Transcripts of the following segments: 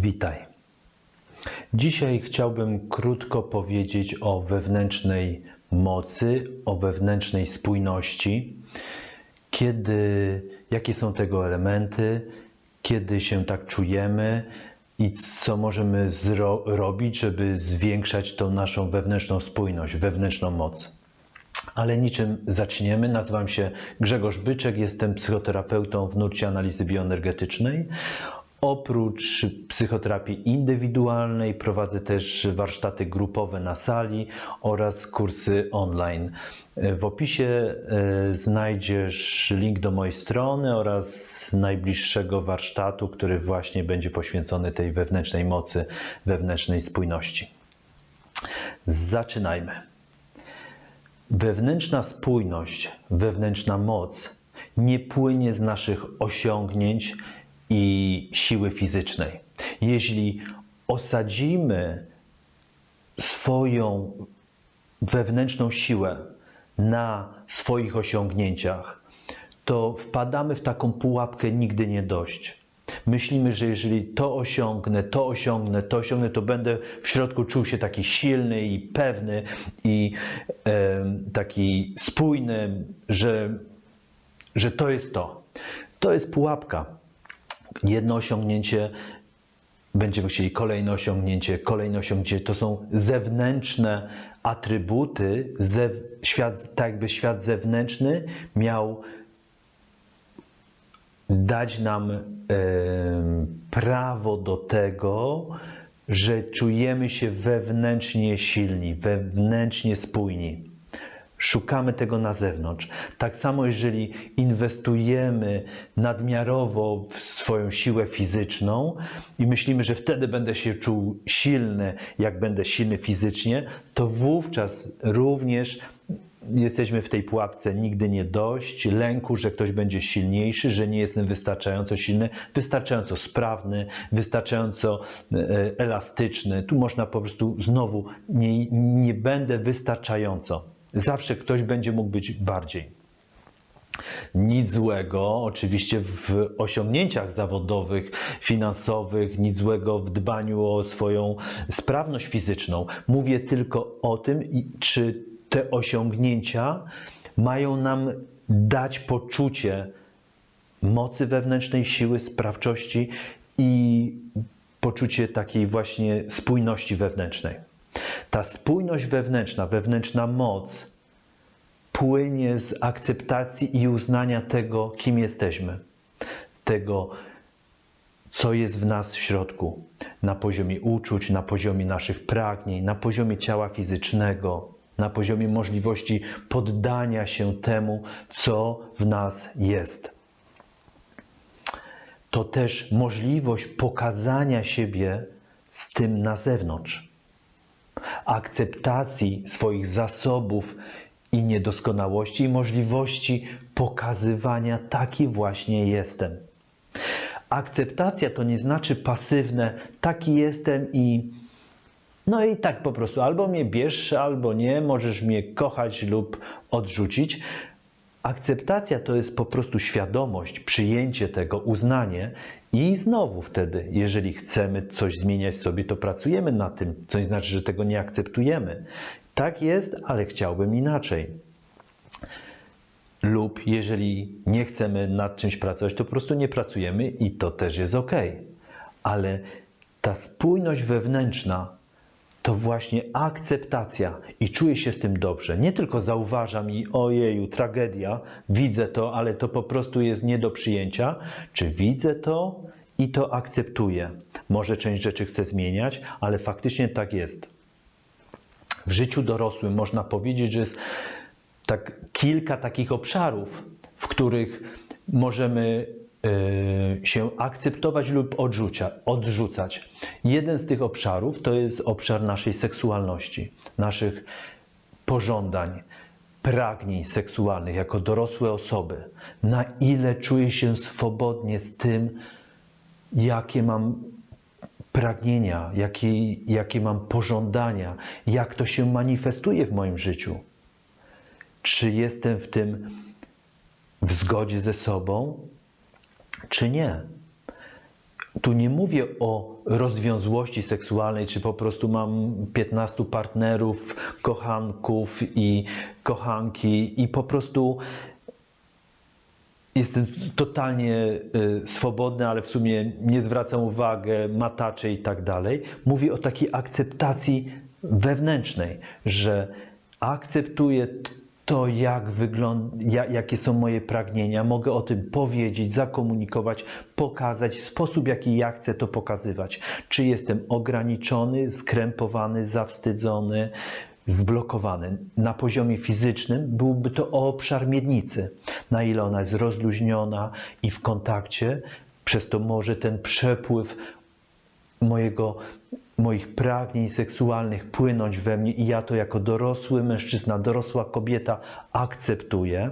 Witaj. Dzisiaj chciałbym krótko powiedzieć o wewnętrznej mocy, o wewnętrznej spójności. Kiedy, jakie są tego elementy, kiedy się tak czujemy i co możemy zro- robić, żeby zwiększać tą naszą wewnętrzną spójność, wewnętrzną moc. Ale niczym zaczniemy. Nazywam się Grzegorz Byczek, jestem psychoterapeutą w nurcie analizy bioenergetycznej. Oprócz psychoterapii indywidualnej prowadzę też warsztaty grupowe na sali oraz kursy online. W opisie e, znajdziesz link do mojej strony oraz najbliższego warsztatu, który właśnie będzie poświęcony tej wewnętrznej mocy, wewnętrznej spójności. Zaczynajmy. Wewnętrzna spójność, wewnętrzna moc nie płynie z naszych osiągnięć i siły fizycznej. Jeśli osadzimy swoją wewnętrzną siłę na swoich osiągnięciach, to wpadamy w taką pułapkę nigdy nie dość. Myślimy, że jeżeli to osiągnę, to osiągnę, to osiągnę, to będę w środku czuł się taki silny i pewny i taki spójny, że, że to jest to. To jest pułapka. Jedno osiągnięcie, będziemy chcieli kolejne osiągnięcie, kolejne osiągnięcie. To są zewnętrzne atrybuty. Zew, świat, tak jakby świat zewnętrzny miał dać nam prawo do tego, że czujemy się wewnętrznie silni, wewnętrznie spójni. Szukamy tego na zewnątrz. Tak samo, jeżeli inwestujemy nadmiarowo w swoją siłę fizyczną i myślimy, że wtedy będę się czuł silny, jak będę silny fizycznie, to wówczas również jesteśmy w tej pułapce nigdy nie dość, lęku, że ktoś będzie silniejszy, że nie jestem wystarczająco silny, wystarczająco sprawny, wystarczająco e, elastyczny. Tu można po prostu znowu nie, nie będę wystarczająco. Zawsze ktoś będzie mógł być bardziej. Nic złego, oczywiście, w osiągnięciach zawodowych, finansowych, nic złego w dbaniu o swoją sprawność fizyczną. Mówię tylko o tym, czy te osiągnięcia mają nam dać poczucie mocy wewnętrznej, siły, sprawczości i poczucie takiej właśnie spójności wewnętrznej. Ta spójność wewnętrzna, wewnętrzna moc płynie z akceptacji i uznania tego, kim jesteśmy, tego, co jest w nas w środku, na poziomie uczuć, na poziomie naszych pragnień, na poziomie ciała fizycznego, na poziomie możliwości poddania się temu, co w nas jest. To też możliwość pokazania siebie z tym na zewnątrz, akceptacji swoich zasobów i niedoskonałości, i możliwości pokazywania, taki właśnie jestem. Akceptacja to nie znaczy pasywne, taki jestem i no i tak po prostu, albo mnie bierz, albo nie, możesz mnie kochać lub odrzucić. Akceptacja to jest po prostu świadomość, przyjęcie tego, uznanie i znowu wtedy, jeżeli chcemy coś zmieniać sobie, to pracujemy nad tym, co nie znaczy, że tego nie akceptujemy. Tak jest, ale chciałbym inaczej. Lub jeżeli nie chcemy nad czymś pracować, to po prostu nie pracujemy i to też jest ok. Ale ta spójność wewnętrzna to właśnie akceptacja i czuję się z tym dobrze. Nie tylko zauważam i ojeju, tragedia, widzę to, ale to po prostu jest nie do przyjęcia. Czy widzę to i to akceptuję? Może część rzeczy chcę zmieniać, ale faktycznie tak jest. W życiu dorosłym można powiedzieć, że jest tak kilka takich obszarów, w których możemy się akceptować lub odrzucia, odrzucać. Jeden z tych obszarów to jest obszar naszej seksualności, naszych pożądań, pragnień seksualnych jako dorosłe osoby. Na ile czuję się swobodnie z tym, jakie mam pragnienia, jakie, jakie mam pożądania, jak to się manifestuje w moim życiu. Czy jestem w tym w zgodzie ze sobą, czy nie? tu nie mówię o rozwiązłości seksualnej, czy po prostu mam 15 partnerów, kochanków i kochanki i po prostu jestem totalnie y, swobodny, ale w sumie nie zwracam uwagi, matacze i tak dalej. Mówię o takiej akceptacji wewnętrznej, że akceptuję to, jak wygląda, jakie są moje pragnienia, mogę o tym powiedzieć, zakomunikować, pokazać, sposób, jaki ja chcę to pokazywać. Czy jestem ograniczony, skrępowany, zawstydzony, zblokowany. Na poziomie fizycznym byłby to obszar miednicy, na ile ona jest rozluźniona i w kontakcie, przez to może ten przepływ mojego, moich pragnień seksualnych płynąć we mnie i ja to jako dorosły mężczyzna, dorosła kobieta akceptuję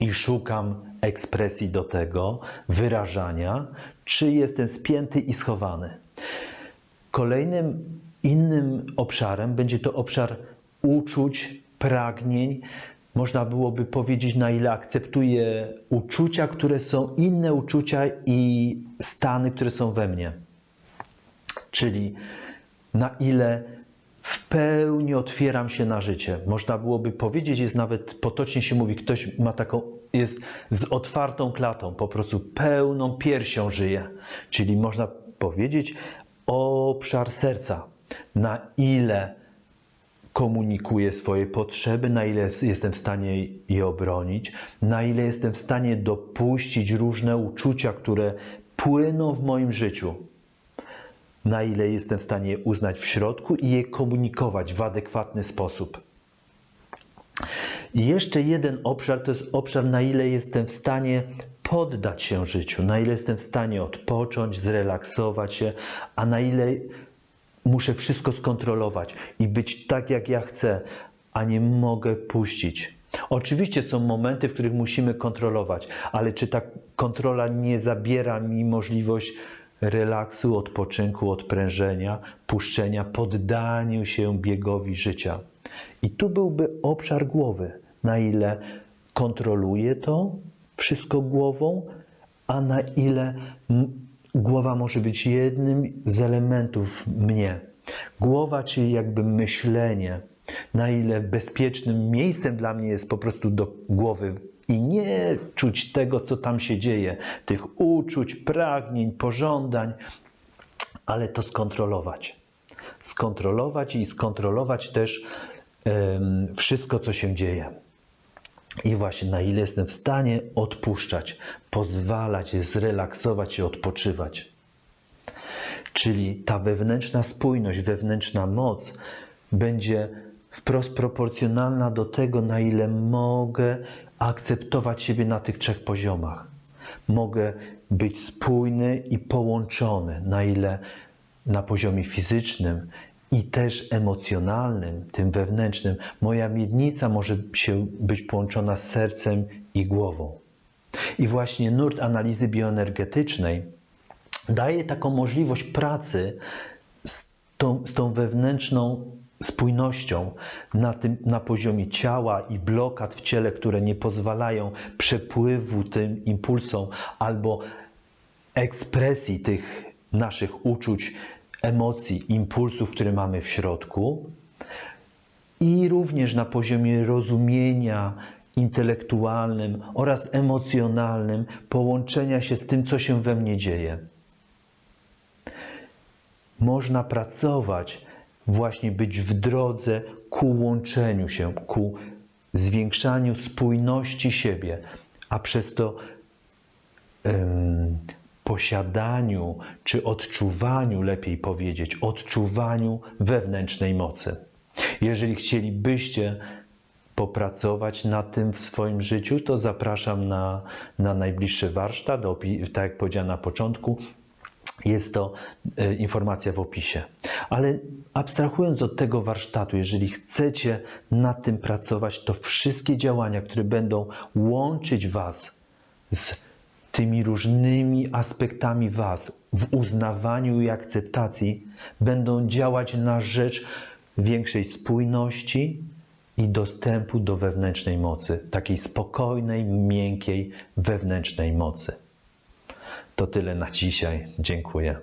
i szukam ekspresji do tego, wyrażania, czy jestem spięty i schowany. Kolejnym innym obszarem będzie to obszar uczuć, pragnień. Można byłoby powiedzieć, na ile akceptuję uczucia, które są inne uczucia i stany, które są we mnie. Czyli na ile w pełni otwieram się na życie. Można byłoby powiedzieć, jest nawet potocznie się mówi, ktoś ma taką, jest z otwartą klatą, po prostu pełną piersią żyje. Czyli można powiedzieć obszar serca, na ile komunikuję swoje potrzeby, na ile jestem w stanie je obronić, na ile jestem w stanie dopuścić różne uczucia, które płyną w moim życiu na ile jestem w stanie je uznać w środku i je komunikować w adekwatny sposób. I jeszcze jeden obszar to jest obszar, na ile jestem w stanie poddać się życiu, na ile jestem w stanie odpocząć, zrelaksować się, a na ile muszę wszystko skontrolować i być tak, jak ja chcę, a nie mogę puścić. Oczywiście są momenty, w których musimy kontrolować, ale czy ta kontrola nie zabiera mi możliwość relaksu, odpoczynku, odprężenia, puszczenia, poddaniu się biegowi życia. I tu byłby obszar głowy, na ile kontroluję to wszystko głową, a na ile głowa może być jednym z elementów mnie. Głowa, czyli jakby myślenie, na ile bezpiecznym miejscem dla mnie jest po prostu do głowy i nie czuć tego, co tam się dzieje, tych uczuć, pragnień, pożądań, ale to skontrolować. Skontrolować i skontrolować też um, wszystko, co się dzieje. I właśnie na ile jestem w stanie odpuszczać, pozwalać, zrelaksować się, odpoczywać. Czyli ta wewnętrzna spójność, wewnętrzna moc będzie wprost proporcjonalna do tego, na ile mogę akceptować siebie na tych trzech poziomach. Mogę być spójny i połączony, na ile na poziomie fizycznym i też emocjonalnym, tym wewnętrznym, moja miednica może się być połączona z sercem i głową. I właśnie nurt analizy bioenergetycznej daje taką możliwość pracy z tą, z tą wewnętrzną spójnością na, tym, na poziomie ciała i blokad w ciele, które nie pozwalają przepływu tym impulsom albo ekspresji tych naszych uczuć, emocji, impulsów, które mamy w środku, i również na poziomie rozumienia intelektualnym oraz emocjonalnym, połączenia się z tym, co się we mnie dzieje. Można pracować właśnie być w drodze ku łączeniu się, ku zwiększaniu spójności siebie, a przez to um, posiadaniu czy odczuwaniu, lepiej powiedzieć, odczuwaniu wewnętrznej mocy. Jeżeli chcielibyście popracować nad tym w swoim życiu, to zapraszam na, na najbliższy warsztat, tak jak powiedziałem na początku, jest to e, informacja w opisie. Ale abstrahując od tego warsztatu, jeżeli chcecie nad tym pracować, to wszystkie działania, które będą łączyć Was z tymi różnymi aspektami Was w uznawaniu i akceptacji, będą działać na rzecz większej spójności i dostępu do wewnętrznej mocy, takiej spokojnej, miękkiej wewnętrznej mocy. To tyle na dzisiaj. Dziękuję.